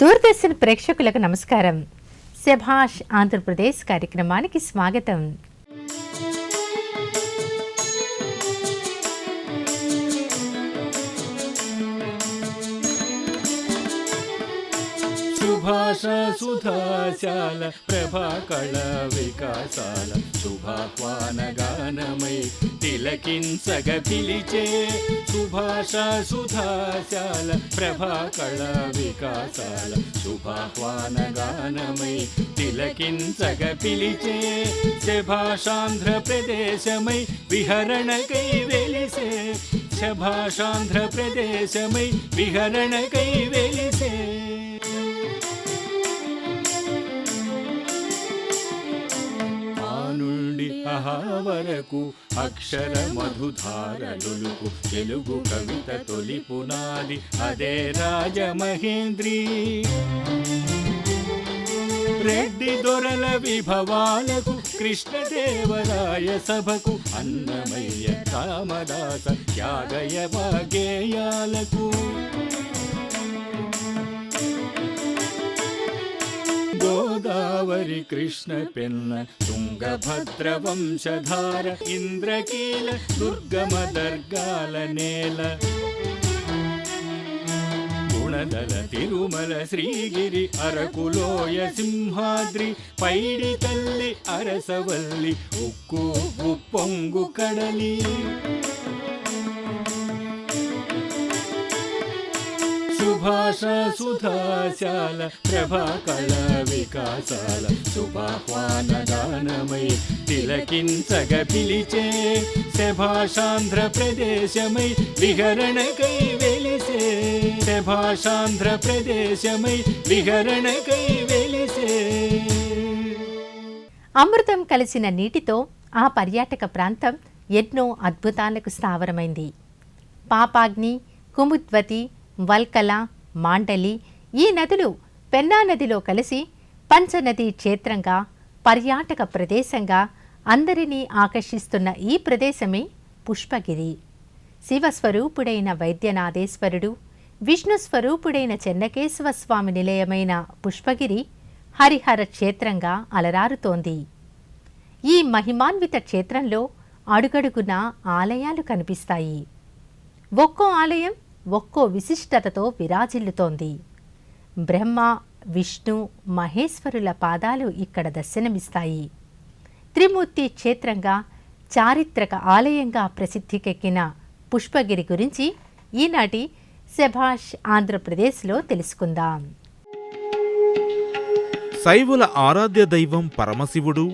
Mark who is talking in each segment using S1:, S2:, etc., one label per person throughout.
S1: దూరదర్శన్ ప్రేక్షకులకు నమస్కారం. శభాష్ ఆంధ్రప్రదేశ్ కార్యక్రమానికి స్వాగతం.
S2: సుభాష సుధాశాల ప్రభాకళ వికాసాల శుభాహ్వాన గానమై తిలకించగ పిలిచే సుభాష సుధాశాల ప్రభాకళ వికాసాల శుభాహ్వాన గానమై తిలకించగ పిలిచే శభాషాంధ్ర ప్రదేశమై విహరణకై వెలిసే శభాషాంధ్ర ప్రదేశమై విహరణకై వెలిసే వరకు అక్షర మధుధారలుకు తెలుగు కవిత తొలి పునాది. అదే రాజమహేంద్రి. రెడ్డి దొరల విభవాలకు కృష్ణదేవరాయ సభకు అన్నమయ్య రామదాస త్యాగయ వాగేయాలకు గోదావరి కృష్ణ పెన్న తుంగభద్ర వంశధార ఇంద్రకీల దుర్గమ దర్గాల నేల గుణదల తిరుమల శ్రీగిరి అరకులోయ సింహాద్రి పైడి తల్లి అరసవల్లి ఉక్కు ఉప్పొంగు కడలి సుభాష సుధాశాల ప్రభాకళ వికాసాల శుభాహ్వాన గానమై తిలకించగ పిలిచే శభాషాంధ్ర ప్రదేశమై విహరణకై వెలిసే శభాషాంధ్ర ప్రదేశమై విహరణకై వెలిసే
S1: అమృతం కలిసిన నీటితో ఆ పర్యాటక ప్రాంతం ఎన్నో అద్భుతాలకు స్థావరమైంది. పాపాగ్ని కుముద్వతి వల్కల మాండలి ఈ నదులు పెన్నా నదిలో కలిసి పంచనది క్షేత్రంగా పర్యాటక ప్రదేశంగా అందరినీ ఆకర్షిస్తున్న ఈ ప్రదేశమే పుష్పగిరి. శివస్వరూపుడైన వైద్యనాథేశ్వరుడు విష్ణు స్వరూపుడైన చెన్నకేశవ స్వామి నిలయమైన పుష్పగిరి హరిహర క్షేత్రంగా అలరారుతోంది. ఈ మహిమాన్విత క్షేత్రంలో అడుగడుగున ఆలయాలు కనిపిస్తాయి. ఒక్కో ఆలయం ఒక్కో విశిష్టతతో విరాజిల్లుతోంది. బ్రహ్మ విష్ణు మహేశ్వరుల పాదాలు ఇక్కడ దర్శనమిస్తాయి. త్రిమూర్తి క్షేత్రంగా చారిత్రక ఆలయంగా ప్రసిద్ధికెక్కిన పుష్పగిరి గురించి ఈనాటి శభాష్ ఆంధ్రప్రదేశ్లో తెలుసుకుందాం.
S3: శైవుల ఆరాధ్య దైవం పరమశివుడు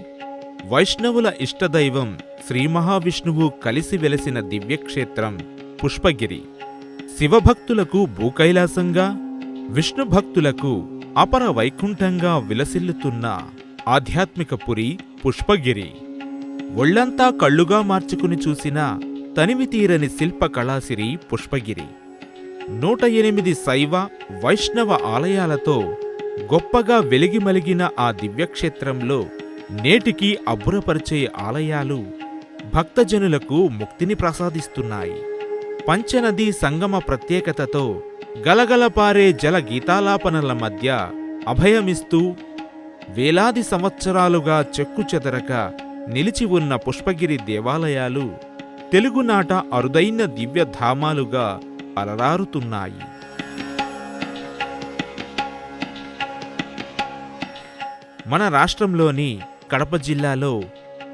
S3: వైష్ణవుల ఇష్టదైవం శ్రీ మహావిష్ణువు కలిసి వెలసిన దివ్యక్షేత్రం పుష్పగిరి. శివభక్తులకు భూకైలాసంగా విష్ణు భక్తులకు అపర వైకుంఠంగా విలసిల్లుతున్న ఆధ్యాత్మిక పురి పుష్పగిరి. ఒళ్ళంతా కళ్ళుగా మార్చుకుని చూసిన తనివి తీరని శిల్ప కళాసిరి పుష్పగిరి. నూట ఎనిమిది శైవ వైష్ణవ ఆలయాలతో గొప్పగా వెలిగిమలిగిన ఆ దివ్యక్షేత్రంలో నేటికి అబ్బురపరిచే ఆలయాలు భక్తజనులకు ముక్తిని ప్రసాదిస్తున్నాయి. పంచనదీ సంగమ ప్రత్యేకతతో గలగలపారే జల గీతాలాపనల మధ్య అభయమిస్తూ వేలాది సంవత్సరాలుగా చెక్కుచెదరక నిలిచి ఉన్న పుష్పగిరి దేవాలయాలు తెలుగునాట అరుదైన దివ్యధామాలుగా అలరారుతున్నాయి. మన రాష్ట్రంలోని కడప జిల్లాలో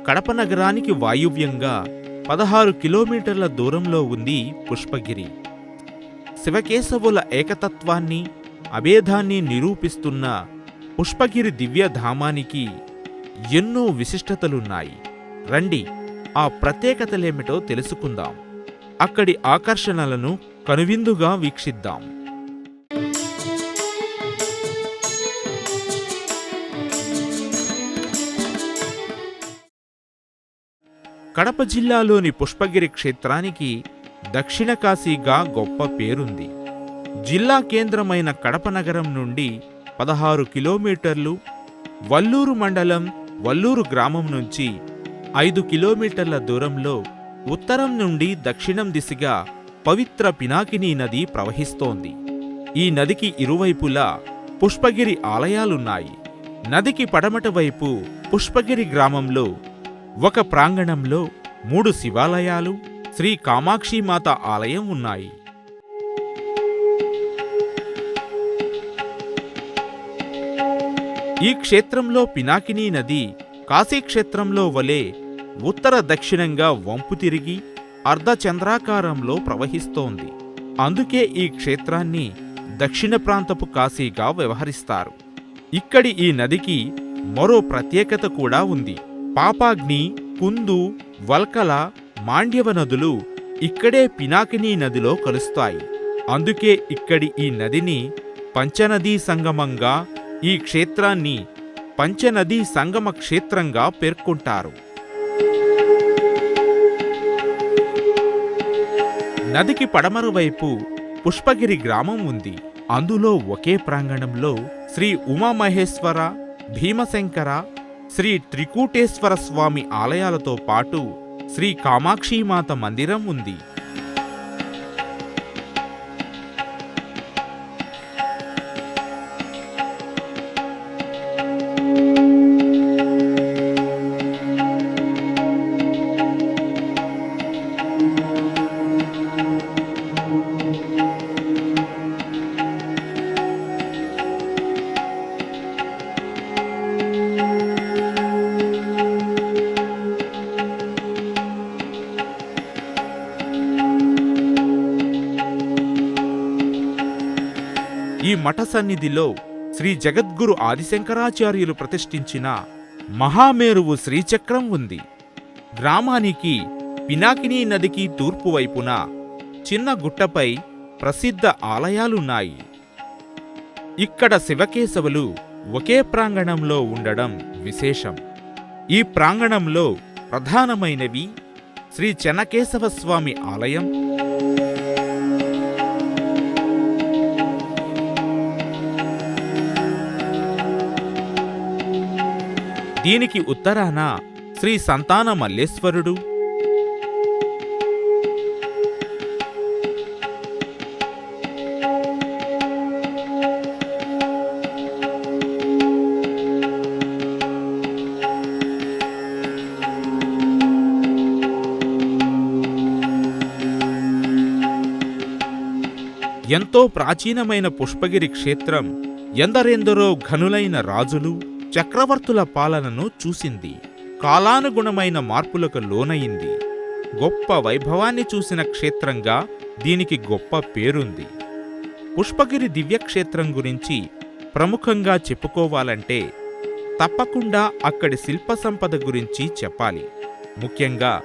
S3: కడప నగరానికి వాయువ్యంగా పదహారు కిలోమీటర్ల దూరంలో ఉంది పుష్పగిరి. శివకేశవుల ఏకతత్వాన్ని అభేదాన్ని నిరూపిస్తున్న పుష్పగిరి దివ్యధామానికి ఎన్నో విశిష్టతలున్నాయి. రండి ఆ ప్రత్యేకతలేమిటో తెలుసుకుందాం. అక్కడి ఆకర్షణలను కనువిందుగా వీక్షిద్దాం. కడప జిల్లాలోని పుష్పగిరి క్షేత్రానికి దక్షిణ కాశీగా గొప్ప పేరుంది. జిల్లా కేంద్రమైన కడప నగరం నుండి పదహారు కిలోమీటర్లు వల్లూరు మండలం వల్లూరు గ్రామం నుంచి ఐదు కిలోమీటర్ల దూరంలో ఉత్తరం నుండి దక్షిణం దిశగా పవిత్ర పినాకిని నది ప్రవహిస్తోంది. ఈ నదికి ఇరువైపులా పుష్పగిరి ఆలయాలున్నాయి. నదికి పడమట వైపు పుష్పగిరి గ్రామంలో ఒక ప్రాంగణంలో మూడు శివాలయాలు శ్రీ కామాక్షిమాత ఆలయం ఉన్నాయి. ఈ క్షేత్రంలో పినాకినీ నది కాశీక్షేత్రంలో వలె ఉత్తర దక్షిణంగా వంపు తిరిగి అర్ధచంద్రాకారంలో ప్రవహిస్తోంది. అందుకే ఈ క్షేత్రాన్ని దక్షిణ ప్రాంతపు కాశీగా వ్యవహరిస్తారు. ఇక్కడి ఈ నదికి మరో ప్రత్యేకత కూడా ఉంది. పాపాగ్ని కుందు వల్కల మాండ్యవ నదులు ఇక్కడే పినాకినీ నదిలో కలుస్తాయి. అందుకే ఇక్కడి ఈ నదిని పంచనదీ సంగమంగా ఈ క్షేత్రాన్ని పంచనదీ సంగమ క్షేత్రంగా పేర్కొంటారు. నదికి పడమర వైపు పుష్పగిరి గ్రామం ఉంది. అందులో ఒకే ప్రాంగణంలో శ్రీ ఉమామహేశ్వర భీమశంకర శ్రీ త్రికూటేశ్వర స్వామి ఆలయాలతో పాటు శ్రీ కామాక్షిమాత మందిరం ఉంది. మఠ సన్నిధిలో శ్రీ జగద్గురు ఆదిశంకరాచార్యులు ప్రతిష్ఠించిన మహామేరువు శ్రీచక్రం ఉంది. గ్రామానికి పినాకినీ నదికి తూర్పు వైపున చిన్న గుట్టపై ప్రసిద్ధ ఆలయాలున్నాయి. ఇక్కడ శివకేశవులు ఒకే ప్రాంగణంలో ఉండడం విశేషం. ఈ ప్రాంగణంలో ప్రధానమైనవి శ్రీ చెన్నకేశవ స్వామి ఆలయం దీనికి ఉత్తరాన శ్రీ సంతాన మల్లేశ్వరుడు. ఎంతో ప్రాచీనమైన పుష్పగిరి క్షేత్రం ఎందరెందరో ఘనులైన రాజులు. చక్రవర్తుల పాలనను చూసింది. కాలానుగుణమైన మార్పులకు లోనయింది. గొప్ప వైభవాన్ని చూసిన క్షేత్రంగా దీనికి గొప్ప పేరుంది. పుష్పగిరి దివ్యక్షేత్రం గురించి ప్రముఖంగా చెప్పుకోవాలంటే తప్పకుండా అక్కడి శిల్ప సంపద గురించి చెప్పాలి. ముఖ్యంగా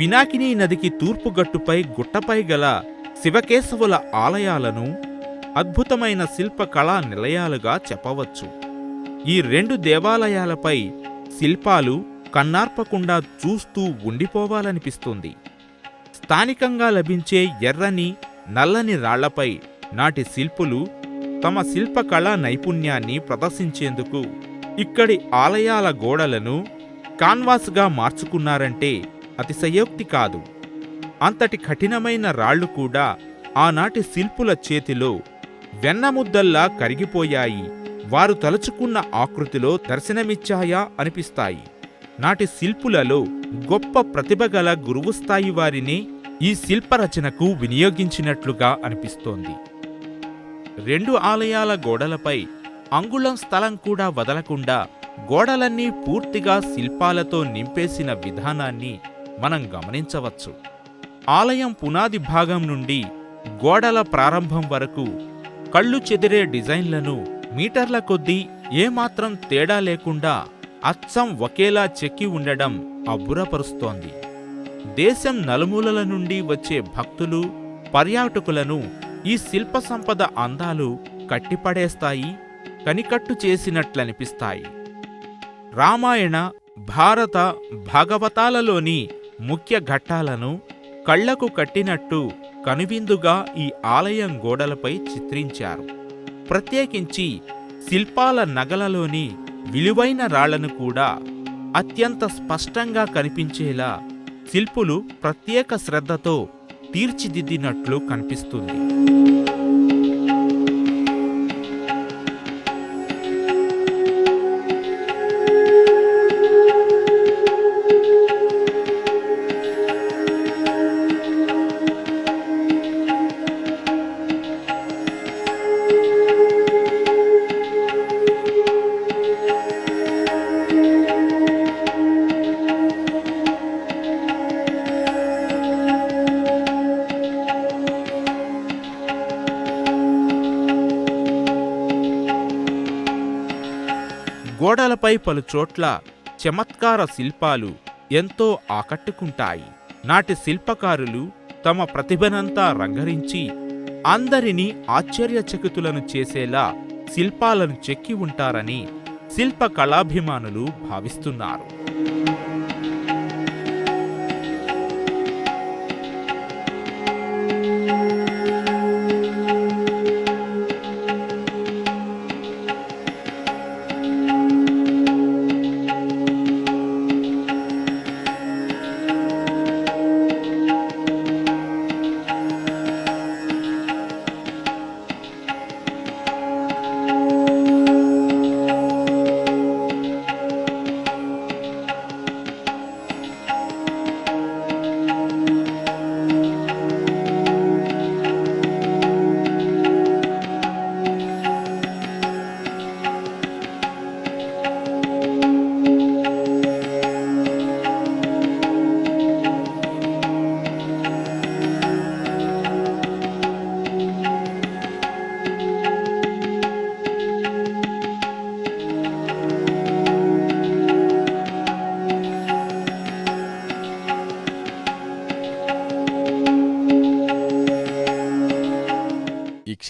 S3: పినాకినీ నదికి తూర్పుగట్టుపై గుట్టపై గల శివకేశవుల ఆలయాలను అద్భుతమైన శిల్పకళా నిలయాలుగా చెప్పవచ్చు. ఈ రెండు దేవాలయాలపై శిల్పాలు కన్నార్పకుండా చూస్తూ ఉండిపోవాలనిపిస్తుంది. స్థానికంగా లభించే ఎర్రని నల్లని రాళ్ళపై నాటి శిల్పులు తమ శిల్పకళా నైపుణ్యాన్ని ప్రదర్శించేందుకు ఇక్కడి ఆలయాల గోడలను కాన్వాస్గా మార్చుకున్నారంటే అతిశయోక్తి కాదు. అంతటి కఠినమైన రాళ్ళు కూడా ఆనాటి శిల్పుల చేతిలో వెన్నముద్దల్లా కరిగిపోయాయి. వారు తలుచుకున్న ఆకృతిలో దర్శనమిచ్చాయా అనిపిస్తాయి. నాటి శిల్పులలో గొప్ప ప్రతిభగల గురువు స్థాయి వారిని ఈ శిల్పరచనకు వినియోగించినట్లుగా అనిపిస్తోంది. రెండు ఆలయాల గోడలపై అంగుళం స్థలం కూడా వదలకుండా గోడలన్నీ పూర్తిగా శిల్పాలతో నింపేసిన విధానాన్ని మనం గమనించవచ్చు. ఆలయం పునాది భాగం నుండి గోడల ప్రారంభం వరకు కళ్ళు చెదిరే డిజైన్లను మీటర్ల కొద్దీ ఏమాత్రం తేడా లేకుండా అచ్చం ఒకేలా చెక్కి ఉండడం అబ్బురపరుస్తోంది. దేశం నలుమూలల నుండి వచ్చే భక్తులు పర్యాటకులను ఈ శిల్ప సంపద అందాలు కట్టిపడేస్తాయి కనికట్టు చేసినట్లనిపిస్తాయి. రామాయణ భారత భాగవతాలలోని ముఖ్య ఘట్టాలను కళ్ళకు కట్టినట్టు కనువిందుగా ఈ ఆలయం గోడలపై చిత్రించారు. ప్రత్యేకించి శిల్పాల నగలలోని విలువైన రాళ్ళను కూడా అత్యంత స్పష్టంగా కనిపించేలా శిల్పులు ప్రత్యేక శ్రద్ధతో తీర్చిదిద్దినట్లు కనిపిస్తుంది. గోడలపై పలు చోట్ల చమత్కార శిల్పాలు ఎంతో ఆకట్టుకుంటాయి. నాటి శిల్పకారులు తమ ప్రతిభనంతా రంగరించి అందరినీ ఆశ్చర్యచకితులను చేసేలా శిల్పాలను చెక్కి ఉంటారని శిల్ప కళాభిమానులు భావిస్తున్నారు.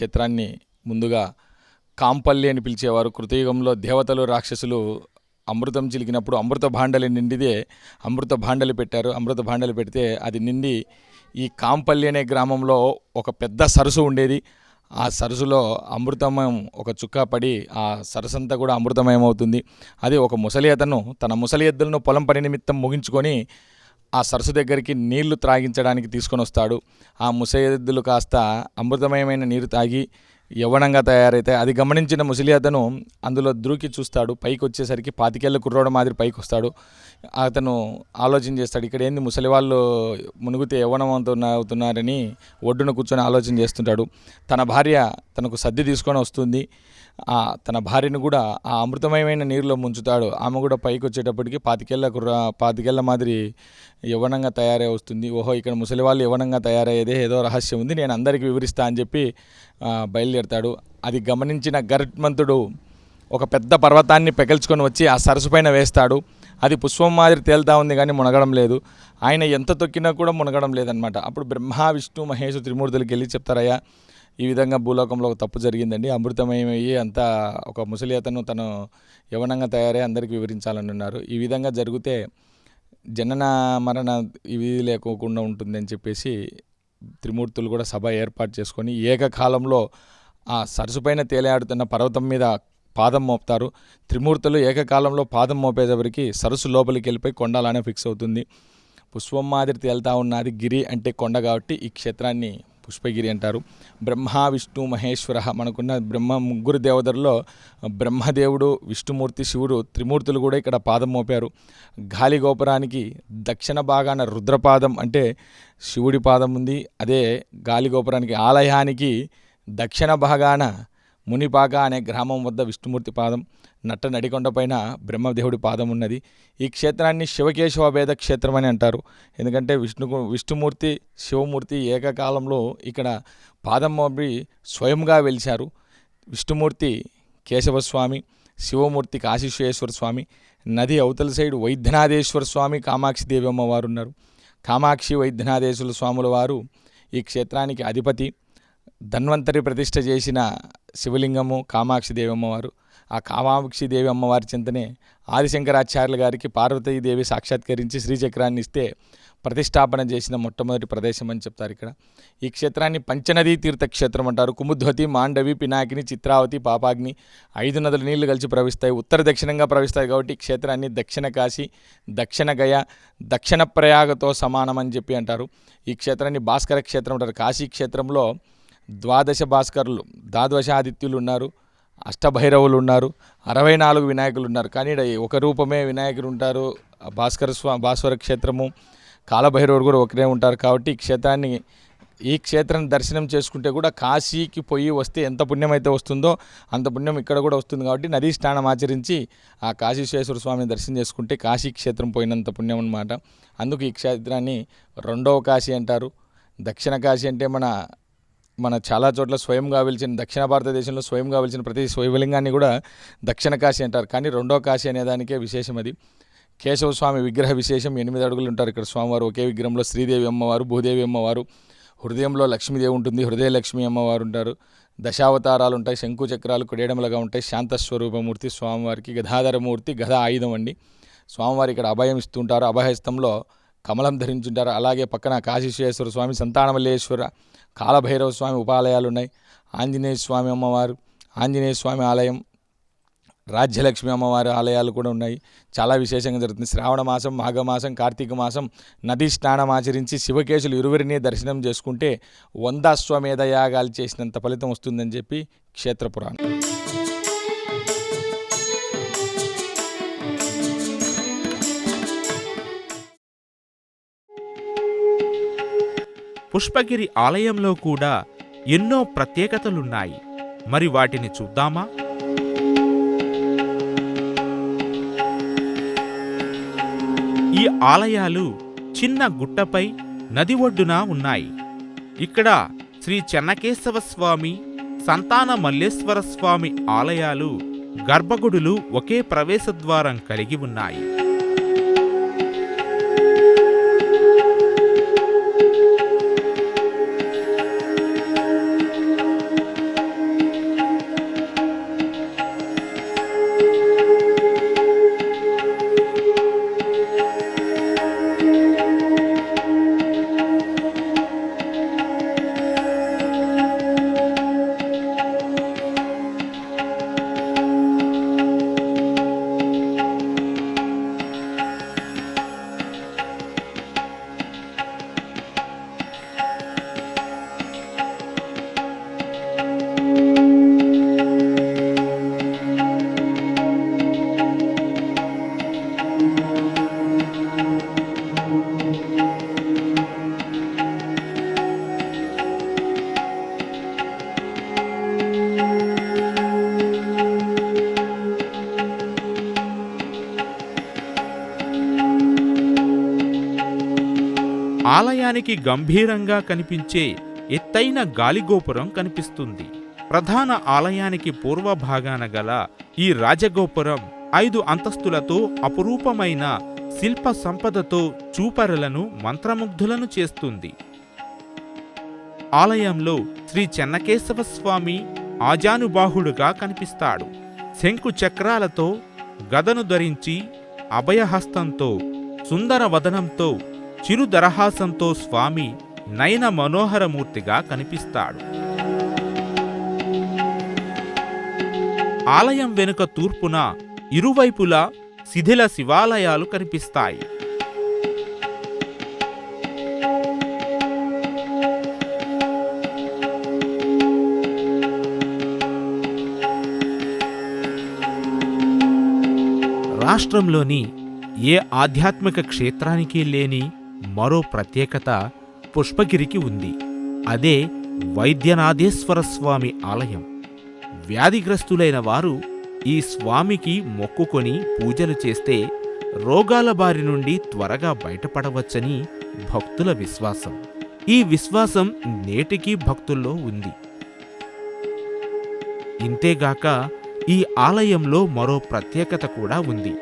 S4: క్షేత్రాన్ని ముందుగా కాంపల్లి అని పిలిచేవారు. కృతయుగంలో దేవతలు రాక్షసులు అమృతం చిలికినప్పుడు అమృత భాండలి నిండిదే అమృత భాండలి పెట్టారు. అమృత భాండలి పెడితే అది నిండి ఈ కాంపల్లి అనే గ్రామంలో ఒక పెద్ద సరస్సు ఉండేది. ఆ సరస్సులో అమృతమయం ఒక చుక్క పడి ఆ సరస్సు అంతా కూడా అమృతమయం అవుతుంది అది ఒక ముసలి అతను తన ముసలి ఎద్దులను పొలం పని నిమిత్తం ముగించుకొని ఆ సరస్సు దగ్గరికి నీళ్ళు త్రాగించడానికి తీసుకొని వస్తాడు. ఆ ముసయద్దులు కాస్త అమృతమయమైన నీరు తాగి యవ్వనంగా తయారైతే అది గమనించిన ముసలి అతను అందులో దూకి చూస్తాడు. పైకి వచ్చేసరికి పాతికేళ్ళ కుర్రోడ మాదిరి పైకి వస్తాడు అతను ఆలోచన చేస్తాడు ఇక్కడ ఏంది ముసలి వాళ్ళు మునుగుతే యవ్వనం అవుతున్నారని ఒడ్డున కూర్చొని ఆలోచన చేస్తుంటాడు. తన భార్య తనకు సర్ది తీసుకొని వస్తుంది. తన భార్యను కూడా ఆ అమృతమయమైన నీరులో ముంచుతాడు. ఆమె కూడా పైకి వచ్చేటప్పటికి పాతికేళ్ళ కుర్ర పాతికేళ్ళ మాదిరి యవ్వనంగా తయారై వస్తుంది. ఓహో ఇక్కడ ముసలి వాళ్ళు యవ్వనంగా తయారయ్యేదే ఏదో రహస్యం ఉంది నేను అందరికీ వివరిస్తా అని చెప్పి బయలుదేరతాడు. అది గమనించిన గరుత్మంతుడు ఒక పెద్ద పర్వతాన్ని పెకల్చుకొని వచ్చి ఆ సరస్సు పైన వేస్తాడు. అది పుష్పం మాదిరి తేలుతా ఉంది కానీ మునగడం లేదు. ఆయన ఎంత తొక్కినా కూడా మునగడం లేదనమాట అప్పుడు బ్రహ్మ విష్ణు మహేష్ త్రిమూర్తులకి వెళ్ళి చెప్తారయ్యా ఈ విధంగా భూలోకంలో ఒక తప్పు జరిగిందండి. అమృతమయమయ్యి అంతా ఒక ముసలి అతను తను యవనంగా తయారై అందరికీ వివరించాలని ఉన్నారు. ఈ విధంగా జరిగితే జనన మరణ ఇవి లేకోకుండా ఉంటుందని చెప్పేసి త్రిమూర్తులు కూడా సభ ఏర్పాటు చేసుకొని ఏకకాలంలో ఆ సరస్సు పైన తేలియాడుతున్న పర్వతం మీద పాదం మోపుతారు. త్రిమూర్తులు ఏకకాలంలో పాదం మోపేటప్పటికి సరస్సు లోపలికి వెళ్ళిపోయి కొండ అలానే ఫిక్స్ అవుతుంది. పుష్పం మాదిరి తేలుతా ఉన్నది గిరి అంటే కొండ కాబట్టి ఈ క్షేత్రాన్ని పుష్పగిరి అంటారు. బ్రహ్మ విష్ణు మహేశ్వర మనకున్న బ్రహ్మ ముగ్గురు దేవతల్లో బ్రహ్మదేవుడు విష్ణుమూర్తి శివుడు త్రిమూర్తులు కూడా ఇక్కడ పాదం మోపారు. గాలి గోపురానికి దక్షిణ భాగాన రుద్రపాదం అంటే శివుడి పాదం ఉంది. అదే గాలి గోపురానికి ఆలయానికి దక్షిణ భాగాన మునిపాక అనే గ్రామం వద్ద విష్ణుమూర్తి పాదం. నట్ట నడికొండపైన బ్రహ్మదేవుడి పాదం ఉన్నది. ఈ క్షేత్రాన్ని శివకేశవ భేద క్షేత్రం అని అంటారు. ఎందుకంటే విష్ణు విష్ణుమూర్తి శివమూర్తి ఏకకాలంలో ఇక్కడ పాదం మోపి స్వయంగా వెలిశారు. విష్ణుమూర్తి కేశవస్వామి శివమూర్తి కాశీశ్వేశ్వర స్వామి నది అవతల సైడు వైద్యనాథేశ్వర స్వామి కామాక్షి దేవి అమ్మవారు ఉన్నారు. కామాక్షి వైద్యనాథేశ్వర స్వాముల వారు ఈ క్షేత్రానికి అధిపతి. ధన్వంతరి ప్రతిష్ట చేసిన శివలింగము కామాక్షి దేవి అమ్మవారు. ఆ కామాక్షి దేవి అమ్మవారి చింతనే ఆదిశంకరాచార్యుల గారికి పార్వతీదేవి సాక్షాత్కరించి శ్రీచక్రాన్ని ఇస్తే ప్రతిష్టాపన చేసిన మొట్టమొదటి ప్రదేశం అని చెప్తారు ఇక్కడ. ఈ క్షేత్రాన్ని పంచనదీ తీర్థక్షేత్రం అంటారు. కుముద్వతి మాండవి పినాకిని చిత్రావతి పాపాగ్ని ఐదు నదుల నీళ్ళు కలిసి ప్రవహిస్తాయి. ఉత్తర దక్షిణంగా ప్రవహిస్తాయి కాబట్టి ఈ క్షేత్రాన్ని దక్షిణ కాశీ దక్షిణ గయ దక్షిణ ప్రయాగతో సమానం అని చెప్పి అంటారు. ఈ క్షేత్రాన్ని భాస్కర క్షేత్రం అంటారు. కాశీ క్షేత్రంలో ద్వాదశ భాస్కర్లు ద్వాదశాదిత్యులు ఉన్నారు అష్టభైరవులు ఉన్నారు అరవై నాలుగు వినాయకులు ఉన్నారు. కానీ ఒక రూపమే వినాయకుడు ఉంటారు. భాస్కర స్వా భాస్వర క్షేత్రము కాలభైరవుడు కూడా ఒకరే ఉంటారు కాబట్టి ఈ క్షేత్రాన్ని ఈ క్షేత్రం దర్శనం చేసుకుంటే కూడా కాశీకి పోయి వస్తే ఎంత పుణ్యం అయితే వస్తుందో అంత పుణ్యం ఇక్కడ కూడా వస్తుంది కాబట్టి నదీ స్నానం ఆచరించి ఆ కాశీశ్వేశ్వర స్వామిని దర్శనం చేసుకుంటే కాశీ క్షేత్రం పోయినంత పుణ్యం అనమాట అందుకు ఈ క్షేత్రాన్ని రెండవ కాశీ అంటారు. దక్షిణ కాశీ అంటే మన మన చాలా చోట్ల స్వయంగా వెలిచిన దక్షిణ భారతదేశంలో స్వయంగా వెలిచిన ప్రతి శైవలింగాన్ని కూడా దక్షిణ కాశీ అంటారు. కానీ రెండో కాశీ అనే దానికే విశేషం అది. కేశవ స్వామి విగ్రహ విశేషం ఎనిమిది అడుగులు ఉంటారు ఇక్కడ. స్వామివారు ఒకే విగ్రహంలో శ్రీదేవి అమ్మవారు భూదేవి అమ్మవారు హృదయంలో లక్ష్మీదేవి ఉంటుంది హృదయ లక్ష్మి అమ్మవారు ఉంటారు. దశావతారాలు ఉంటాయి శంకు చక్రాలు కుడేడములుగా ఉంటాయి. శాంత స్వరూపమూర్తి స్వామివారికి గదాధరమూర్తి గద ఆయుధం అండి. స్వామివారి ఇక్కడ అభయం ఇస్తుంటారు. అభయస్థంలో కమలం ధరించుంటారు. అలాగే పక్కన కాశీశ్వేశ్వర స్వామి సంతానమల్లేశ్వర కాలభైరవ స్వామి ఉపాలయాలు ఉన్నాయి ఆంజనేయ స్వామి అమ్మవారు ఆంజనేయ స్వామి ఆలయం రాజ్యలక్ష్మి అమ్మవారి ఆలయాలు కూడా ఉన్నాయి. చాలా విశేషంగా జరుగుతుంది. శ్రావణ మాసం మాఘమాసం కార్తీక మాసం నదీ స్నానం ఆచరించి శివకేశులు ఇరువురిని దర్శనం చేసుకుంటే వంద అశ్వమేధ యాగాలు చేసినంత ఫలితం వస్తుందని చెప్పి క్షేత్ర
S3: పుష్పగిరి ఆలయంలో కూడా ఎన్నో ప్రత్యేకతలున్నాయి. మరి వాటిని చూద్దామా? ఈ ఆలయాలు చిన్న గుట్టపై నది ఒడ్డున ఉన్నాయి. ఇక్కడ శ్రీ చెన్నకేశవ స్వామి సంతాన మల్లేశ్వర స్వామి ఆలయాలు గర్భగుడులు ఒకే ప్రవేశద్వారం కలిగి ఉన్నాయి. ఆలయానికి గంభీరంగా కనిపించే ఎత్తైన గాలిగోపురం కనిపిస్తుంది. ప్రధాన ఆలయానికి పూర్వ భాగాన గల ఈ రాజగోపురం ఐదు అంతస్తులతో అపురూపమైన శిల్ప సంపదతో చూపరలను మంత్రముగ్ధులను చేస్తుంది. ఆలయంలో శ్రీ చెన్నకేశవ స్వామి ఆజానుబాహుడుగా కనిపిస్తాడు. శంకు చక్రాలతో గదను ధరించి అభయహస్తంతో సుందర వదనంతో చిరుదరహాసంతో స్వామి నయన మనోహరమూర్తిగా కనిపిస్తాడు. ఆలయం వెనుక తూర్పున ఇరువైపులా శిథిల శివాలయాలు కనిపిస్తాయి. రాష్ట్రంలోని ఏ ఆధ్యాత్మిక క్షేత్రానికి లేని మరో ప్రత్యేకత పుష్పగిరికి ఉంది. అదే వైద్యనాథేశ్వర స్వామి ఆలయం. వ్యాధిగ్రస్తులైన వారు ఈ స్వామికి మొక్కుకొని పూజలు చేస్తే రోగాల బారి నుండి త్వరగా బయటపడవచ్చని భక్తుల విశ్వాసం. ఈ విశ్వాసం నేటికీ భక్తుల్లో ఉంది. ఇంతేగాక ఈ ఆలయంలో మరో ప్రత్యేకత కూడా ఉంది.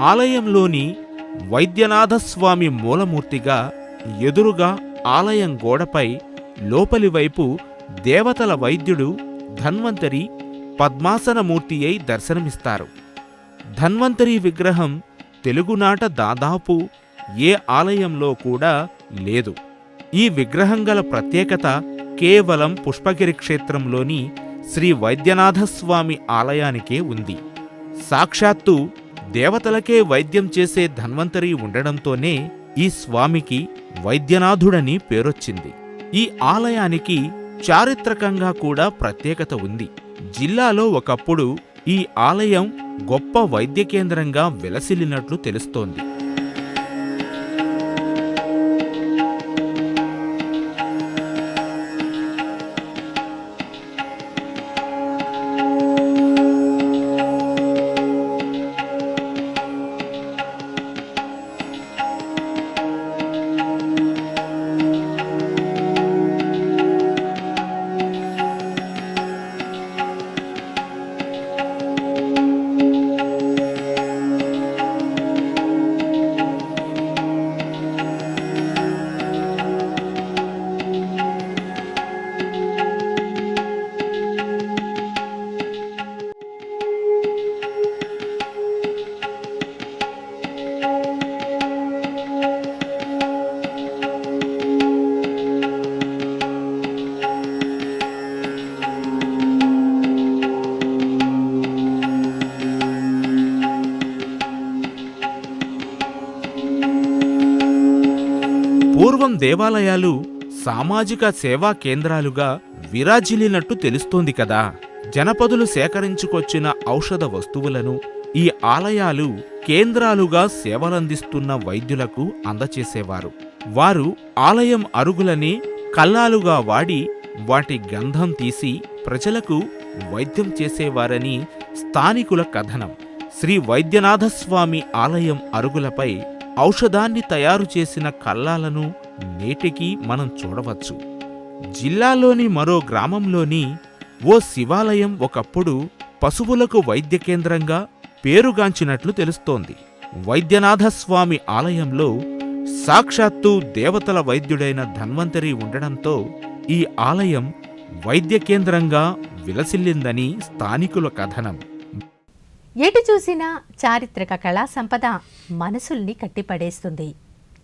S3: ఆలయంలోని వైద్యనాథస్వామి మూలమూర్తిగా ఎదురుగా ఆలయం గోడపై లోపలి వైపు దేవతల వైద్యుడు ధన్వంతరి పద్మాసనమూర్తి అయి దర్శనమిస్తారు. ధన్వంతరి విగ్రహం తెలుగునాట దాదాపు ఏ ఆలయంలో కూడా లేదు. ఈ విగ్రహం గల ప్రత్యేకత కేవలం పుష్పగిరి క్షేత్రంలోని శ్రీ వైద్యనాథస్వామి ఆలయానికే ఉంది. సాక్షాత్తు దేవతలకే వైద్యం చేసే ధన్వంతరి ఉండడంతోనే ఈ స్వామికి వైద్యనాథుడని పేరొచ్చింది. ఈ ఆలయానికి చారిత్రకంగా కూడా ప్రత్యేకత ఉంది. జిల్లాలో ఒకప్పుడు ఈ ఆలయం గొప్ప వైద్య కేంద్రంగా వెలసిల్లినట్లు తెలుస్తోంది. పూర్వం దేవాలయాలు సామాజిక సేవా కేంద్రాలుగా విరాజిల్లినట్టు తెలుస్తోంది కదా. జనపదులు సేకరించుకొచ్చిన ఔషధ వస్తువులను ఈ ఆలయాలు కేంద్రాలుగా సేవలందిస్తున్న వైద్యులకు అందచేసేవారు. వారు ఆలయం అరుగులని కల్లాలుగా వాడి వాటి గంధం తీసి ప్రజలకు వైద్యం చేసేవారని స్థానికుల కథనం. శ్రీ వైద్యనాథస్వామి ఆలయం అరుగులపై ఔషధాన్ని తయారు చేసిన కల్లాలను నేటికి మనం చూడవచ్చు. జిల్లాలోని మరో గ్రామంలోని ఓ శివాలయం ఒకప్పుడు పశువులకు వైద్య కేంద్రంగా పేరుగాంచినట్లు తెలుస్తోంది. వైద్యనాథస్వామి ఆలయంలో సాక్షాత్తు దేవతల వైద్యుడైన ధన్వంతరి ఉండడంతో ఈ ఆలయం వైద్య కేంద్రంగా విలసిల్లిందని స్థానికుల కథనం.
S1: ఎటు చూసినా చారిత్రక కళా సంపద మనసుల్ని కట్టిపడేస్తుంది.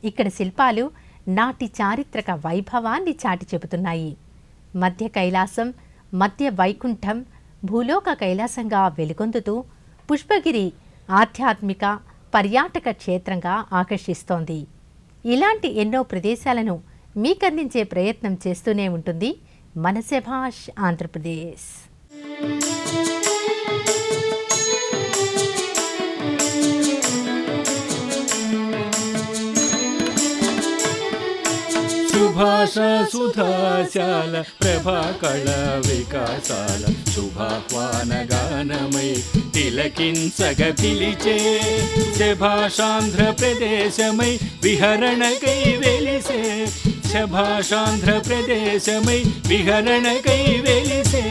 S1: ఇక్కడ శిల్పాలు నాటి చారిత్రక వైభవాన్ని చాటి చెబుతున్నాయి. మధ్య కైలాసం మధ్య వైకుంఠం భూలోక కైలాసంగా వెలుగొందుతూ పుష్పగిరి ఆధ్యాత్మిక పర్యాటక క్షేత్రంగా ఆకర్షిస్తోంది. ఇలాంటి ఎన్నో ప్రదేశాలను మీకందించే ప్రయత్నం చేస్తూనే ఉంటుంది మన శభాష్ ఆంధ్రప్రదేశ్.
S2: సుభాష సుధాశాల ప్రభాకళ వికాసాల శుభాహ్వాన గానమై తిలకించగ పిలిచే శభాషాంధ్ర ప్రదేశమై విహరణకై వెలిసే శభాషాంధ్ర ప్రదేశమై విహరణకై వెలిసే